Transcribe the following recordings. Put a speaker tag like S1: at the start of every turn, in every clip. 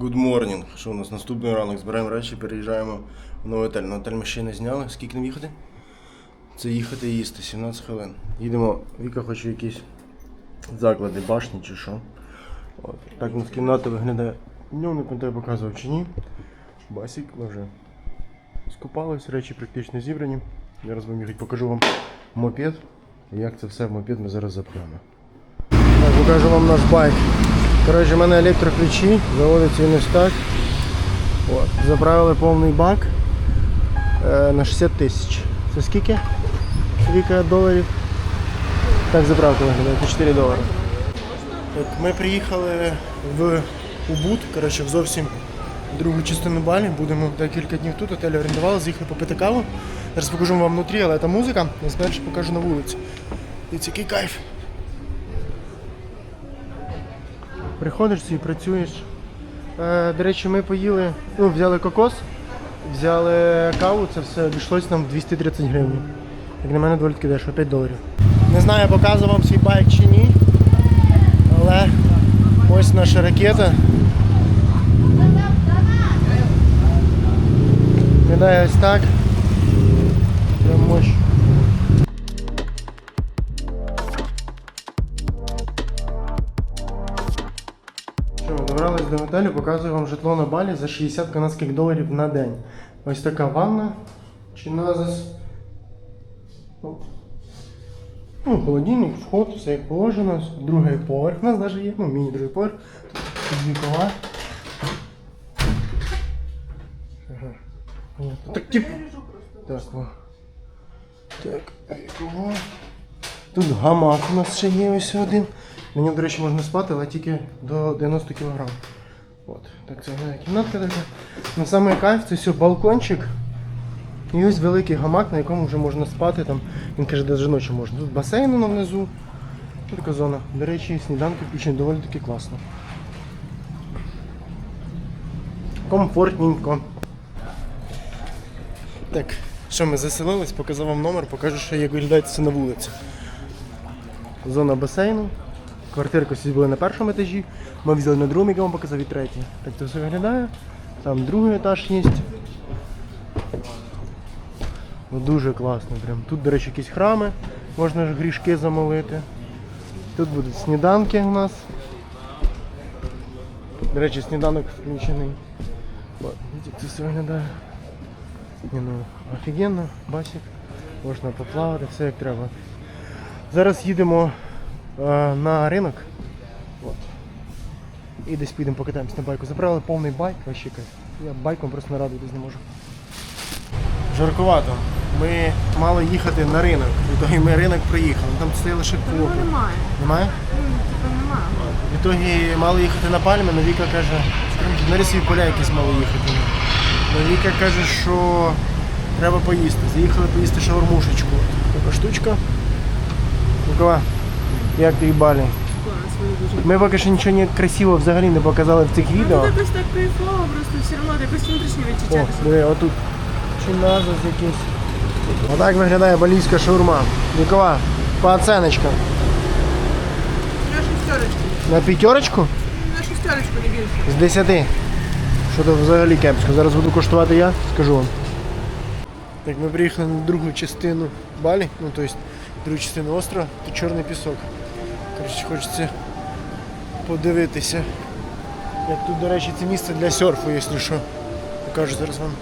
S1: Good morning. Що у нас наступний ранок? Збираємо речі, переїжджаємо в новий отель. На отель ми ще не зняли. Скільки нам їхати? Це їхати і їсти, 17 хвилин. Їдемо, Віка хоче якісь заклади, башні чи що. От. Так нас кімната виглядає. Днем не пам'ятаю, показував чи ні. Басік вже скупались, речі практично зібрані. Зараз вам їхати покажу вам мопед. Як це все в мопед ми зараз запрямо. Так, покажу вам наш байк. Коротше, в мене електроключі, заводиться він ось так. От. Заправили повний бак е, на 60 тисяч. Це скільки? Віка доларів. Так заправка виглядає, 4 долари. Так, ми приїхали в Убуд, коротше, в зовсім другу частину Балі. Будемо декілька днів тут, отель орендували, заїхали попити каву. Зараз покажу вам внутрі, але там музика, я спершу покажу на вулиці. Дивіться, який кайф. Приходиш і працюєш. Е, до речі, ми поїли, ну, взяли кокос, взяли каву, це все обійшлось нам в 230 гривень. Як на мене доволі таки дешево, 5 доларів. Не знаю, показував вам свій байк чи ні. Але ось наша ракета. Виглядає ось так. Готелю, показую вам житло на Балі за 60 канадських доларів на день. Ось така ванна. Чи назис. Ну, холодильник, вход, все як положено. Другий поверх. У нас навіть є, ну, міні другий поверх. Вікова. Ага. Так, тип. Так, о. Так, вікова. Тут гамак у нас ще є ось один. На ньому, до речі, можна спати, але тільки до 90 кг. От. Так, це моя кімнатка така. На саме кайф це все балкончик. І ось великий гамак, на якому вже можна спати. Там, він каже, де ночі можна. Тут басейн внизу. Така зона. До речі, сніданки включені доволі таки класно. Комфортненько. Так, що ми заселились, показав вам номер, покажу, що як виглядає це на вулиці. Зона басейну. Квартирки всі були на першому етажі. Ми взяли на другому, як я вам показав, і третій. Так це все виглядає. Там другий етаж є. Ну, дуже класно. Прям. Тут, до речі, якісь храми, можна ж грішки замолити. Тут будуть сніданки у нас. До речі, сніданок включений. Це все виглядає. Ні, ну, офігенно, басик. Можна поплавати, все як треба. Зараз їдемо на ринок. От. І десь підемо покатаємось на байку. Забрали повний байк, вообще кайф. Я байком просто нарадуватись не можу. Жаркувато. Ми мали їхати на ринок. Відтоді ми ринок приїхали. Там стояли лише
S2: Його
S1: копи.
S2: немає.
S1: Немає?
S2: Типа немає.
S1: Відтоді мали їхати на пальми, але Віка каже, на лісові поля якісь мали їхати. Но Віка каже, що треба поїсти. Заїхали поїсти шаурмушечку. Така штучка. Лукова, як ти балі?
S2: Клас, вони дуже.
S1: Ми поки що нічого не красивого взагалі не показали в цих відео.
S2: Ну, якось так кайфово, просто все одно якось внутрішнє
S1: О,
S2: відчуття.
S1: диви, отут. Чи назас якийсь. Отак виглядає балійська шаурма. Вікова, по оценочкам.
S2: На шестерочку.
S1: На п'ятерочку?
S2: На шестерочку не більше.
S1: З 10. Що то взагалі кепсько. Зараз буду коштувати я, скажу вам. Так, ми приїхали на другу частину Балі, ну тобто другу частину острова, тут чорний пісок. Коротше, хочеться подивитися. Як тут, до речі, це місце для серфу, якщо що. Покажу зараз вам.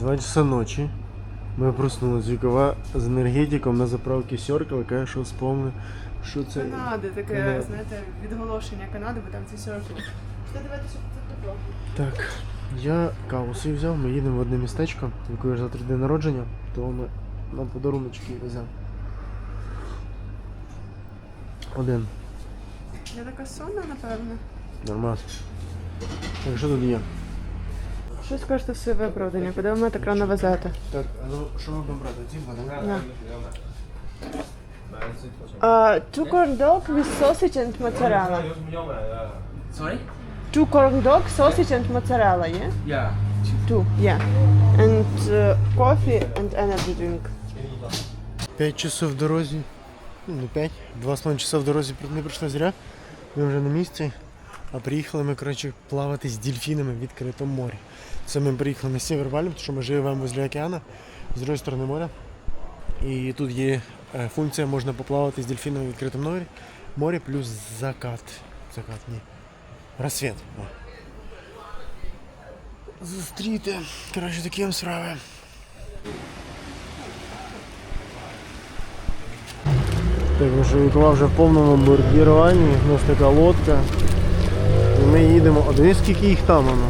S1: Два часа ночі. Ми проснулись вікова з енергетиком на заправці Circle, каже, що вспомнив, що це.
S2: Канади, таке,
S1: Канада.
S2: знаєте, відголошення Канади, бо там що це тепло?
S1: Так, я каву свій взяв, ми їдемо в одне містечко, яке завтра день народження, то ми нам подаруночки веземо. Один.
S2: Я така сонна, напевно.
S1: Нормально. Так, що тут є?
S2: Що скажете в своє виправдання? Куди ви рано везете?
S1: Так, ну що ми будемо брати? Ці?
S2: На. Uh, two corn dog with sausage and mozzarella.
S3: Sorry?
S2: Two corn dog, sausage and mozzarella, yeah?
S3: Yeah.
S2: Two, yeah. And uh, coffee and energy drink.
S1: 5 часов в дорозі. Ну, не 5, 2,5 часа в дорозі не пройшло зря. Ми вже на місці. А приїхали ми, коротше, плавати з дельфінами в відкритому морі. Це ми приїхали на север Вальм, тому що ми живемо возле океану, з другої сторони моря. І тут є е, функція, можна поплавати з дельфінами в відкритому морі, морі плюс закат. Закат, ні. Розсвіт. О. Зустріти. Коротше, такі вам справи. Так, ну що Вікова вже в повному бордіруванні, у нас така лодка. Ми їдемо. А дивись, скільки їх там воно.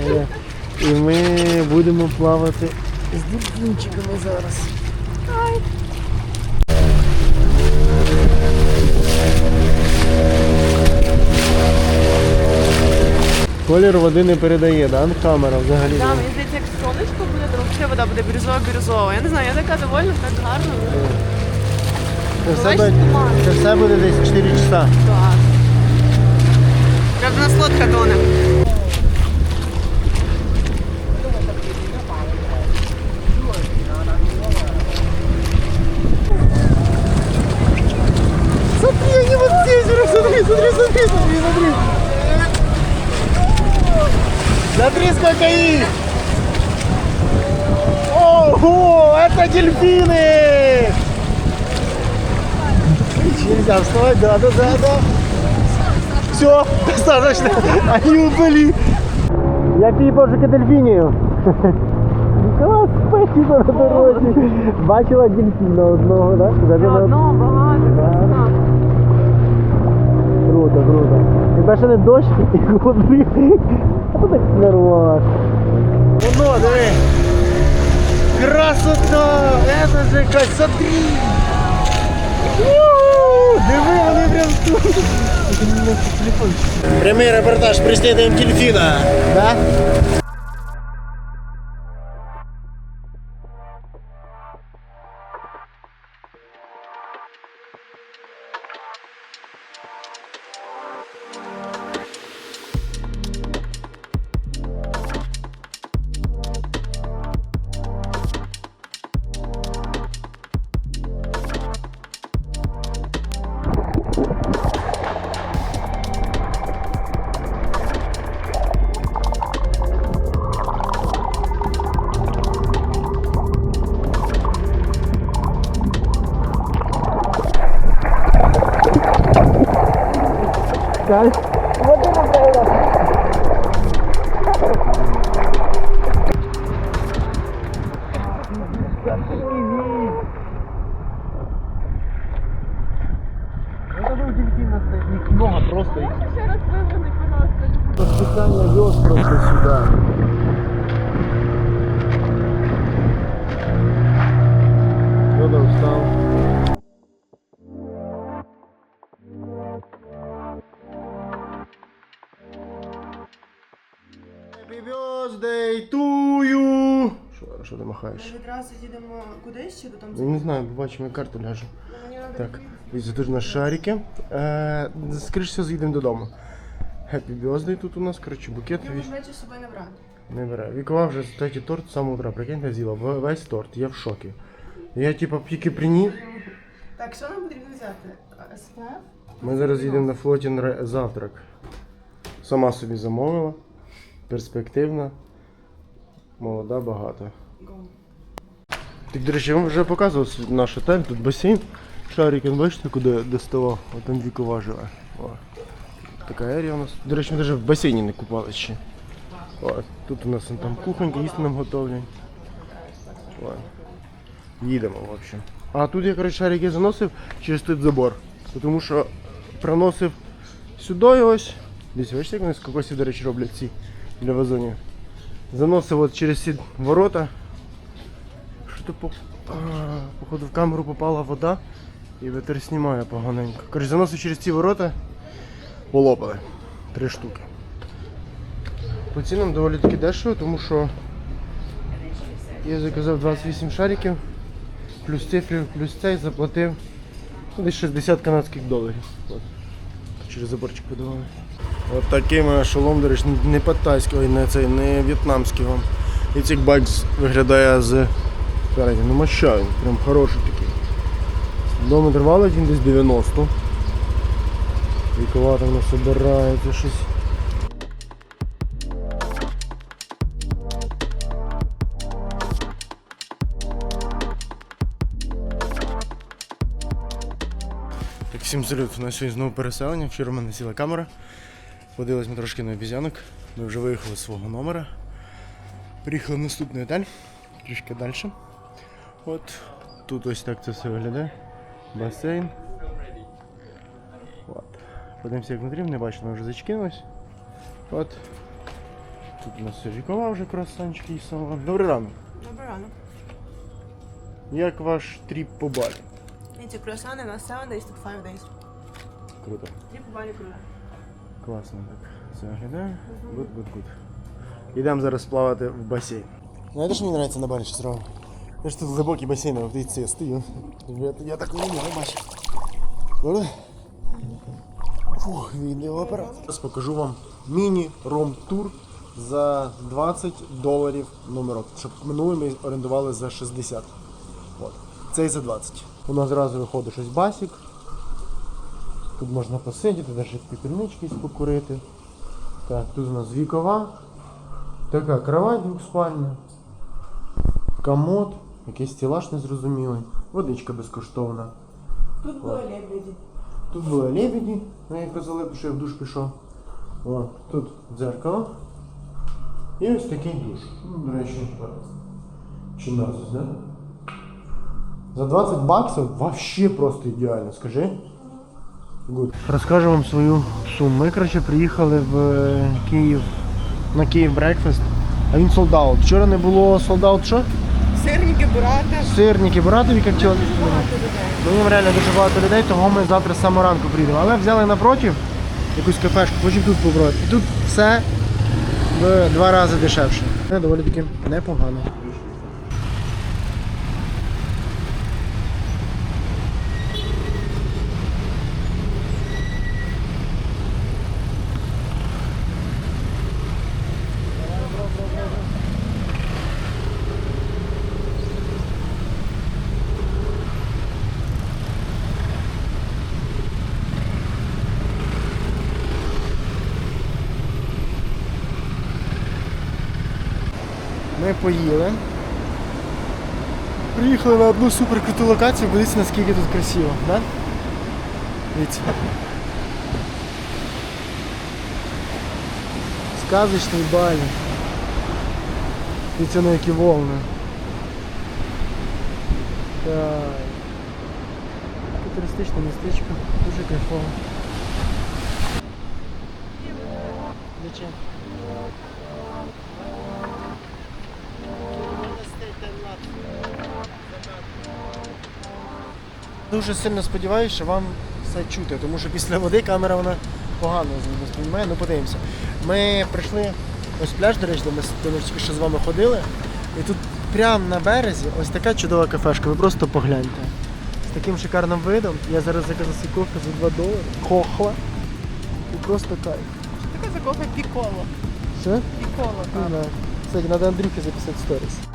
S1: Е, І ми будемо плавати з дельфінчиками зараз. Колір води не передає, да? Камера взагалі.
S2: Да, мені здається, як сонечко буде, то взагалі вода буде бірюзова-бірюзова. Я не знаю, я така довольна, так гарно.
S1: Це все,
S2: туман.
S1: це все буде десь 4 часа.
S2: Клас. Прям на лодка тоне.
S1: Смотри, они вот здесь, смотри, смотри, смотри, смотри, смотри. Смотри, сколько их! Ого, это дельфины! Нельзя вставать, да, да, да, да. Все, достаточно, они уплыли. Я перепожик дельфінію. Клас, спасибо на дорозі. Бачила дельфіна одного, так? Да?
S2: Для одного багато. красота.
S1: Круто, круто. Якби ще не дощ і холодний, а то так нормально. Воно, диви. Красота! Это же как, смотри! У, Диви, вони прям тут. Прямий репортаж, преследуем дельфіна. Да? Чекай. Води набрала. Много просто. Можна
S2: ще раз вивезти, пожалуйста.
S1: Питання йос просто сюди. Федор встал. Ти?
S2: Відразу їдемо кудись чи до там?
S1: Я не знаю, побачимо, я карту ляжу.
S2: Мені
S1: Так, і це тут у нас шарики. Е, скоріше всього, з'їдемо додому. Happy birthday тут у нас, коротше, букет.
S2: Я можу речі з собою не брати.
S1: Не бере. Вікова вже третій торт з самого утра. Прикиньте, взяла в- весь торт, я в шокі. Я типа тільки приніс.
S2: Так, що нам потрібно взяти? СПФ?
S1: Ми зараз їдемо на флоті на ре- завтрак. Сама собі замовила. Перспективна. Молода, багата. Так, до речі, я вам вже показував наш отель, тут басейн. Шарик, бачите, куди доставав? От там вікова живе. О. Така ерія у нас. До речі, ми навіть в басейні не купали ще. О, тут у нас там кухонька, їсти нам готовлять. Їдемо, в общем. А тут я, коротше, шарик я заносив через той забор. Тому що проносив сюди ось. Десь бачите, як вони з кокосів, до речі, роблять ці для вазонів. Заносив от через ці ворота. Що-то по... а, походу в камеру попала вода і вітер знімає поганенько. Коротше, заносив через ці ворота. полопали. Три штуки. По цінам доволі таки дешево, тому що я заказав 28 шариків, плюс цифри, плюс цей заплатив десь 60 канадських доларів. От. Через заборчик подавали. От такий мене шолом, до речі, не паттайський, ой, не цей, не в'єтнамський вам. І цей бакс виглядає з спереді. Ну моща він, прям хороший такий. Дома тривало він десь 90. Вікова там собирається щось. Так, всім салют. У нас сьогодні знову переселення. Вчора в мене сіла камера. Подивились ми трошки на обізянок. Ми вже виїхали з свого номера. Приїхали в наступний готель, трішки далі. От тут ось так це все виглядає. Басейн. От. Подивимося, як внутрі, не бачили, ми вже зачкинулись. От. Тут у нас все вікова вже красанчики і салон. Добрий ранок.
S2: Добре рано.
S1: Як ваш тріп по Балі?
S2: І ці круасани на 7 days to 5 days.
S1: Круто.
S2: Тріп по Балі круто.
S1: Класно так. Це виглядає. Good, good, good. Йдемо зараз плавати в басейн. Знаєте, що мені подобається на Балі що зробив? Я ж тут глибокий басейн, а дивіться, я стою. Я, я так не бачу. Добре? Фух, відеооперат. Зараз покажу вам міні-ром-тур за 20 доларів номерок. Щоб минулий ми орендували за 60. От. Цей за 20. У нас зразу виходить щось басік. Тут можна посидіти, навіть піпільнички покурити. Так, тут у нас вікова. Така кровать двохспальня. Комод, якийсь стілаж незрозумілий. Водичка безкоштовна.
S2: Тут були лебеді.
S1: Тут були лебеді, на які казали, що я в душ пішов. О, тут дзеркало. І ось такий душ. Ну, до речі, чи назус, да? За 20 баксів вообще просто ідеально, скажи. Good. Розкажу вам свою суму. Ми, коротше, приїхали в е, Київ на Київ Брекфест, а він солдаут. Вчора не було солдаут що?
S2: Сирники, бурати.
S1: Сирники, буратові
S2: людей.
S1: Ну, реально дуже багато людей, того ми завтра з самого ранку прийдемо. Але взяли напротив якусь кафешку, хочемо тут попробувати. І тут все в два рази дешевше. Це доволі таки непогано. Поїли. Приїхали на одну супер круту локацію, подивіться наскільки тут красиво, да? Дивіться. Сказочний балі. Дивіться на які волни. Так. Туристичне містечко, дуже кайфово. Зачем? Дуже сильно сподіваюся, що вам все чути, тому що після води камера вона погано сприймає. Ну подивимося. Ми прийшли ось пляж, до речі, де ми, де ми що з вами ходили. І тут прямо на березі ось така чудова кафешка. Ви просто погляньте. З таким шикарним видом. Я зараз заказав свій кофе за 2 долари. Хохла. І просто кайф.
S2: Що таке за кофе піколо?
S1: Все?
S2: Піколо, так.
S1: Кстати, треба Андрюхи записати сторіс.